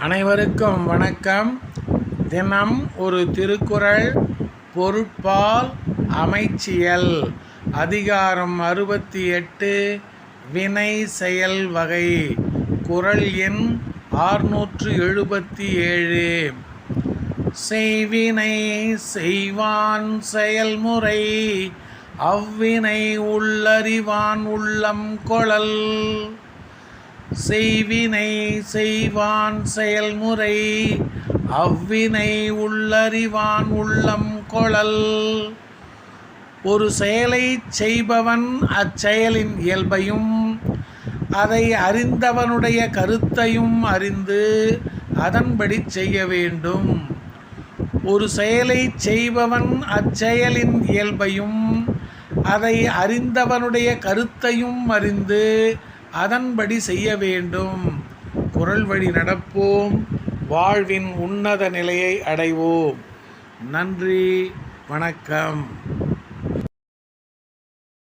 அனைவருக்கும் வணக்கம். தினம் ஒரு திருக்குறள் பொருட்பால் அமைச்சியல். அதிகாரம் அறுபத்தி எட்டு வினை செயல் வகை. குறள் எண் ஆறுநூற்று எழுபத்தி ஏழு செய்வினை செய்வான் செயல்முறை அவ்வினை உள்ளறிவான் உள்ளம் கொழல் செய்வினை செய்வான் செயல்முறை அவ்வினை உள்ளறிவான் உள்ளம் கொளல் ஒரு செயலை செய்பவன் அச்செயலின் இயல்பையும் அதை அறிந்தவனுடைய கருத்தையும் அறிந்து அதன்படி செய்ய வேண்டும். ஒரு செயலை செய்பவன் அச்செயலின் இயல்பையும் அதை அறிந்தவனுடைய கருத்தையும் அறிந்து அதன்படி செய்ய வேண்டும். குரல் வழி நடப்போம். வாழ்வின் உன்னத நிலையை அடைவோம். நன்றி. வணக்கம்.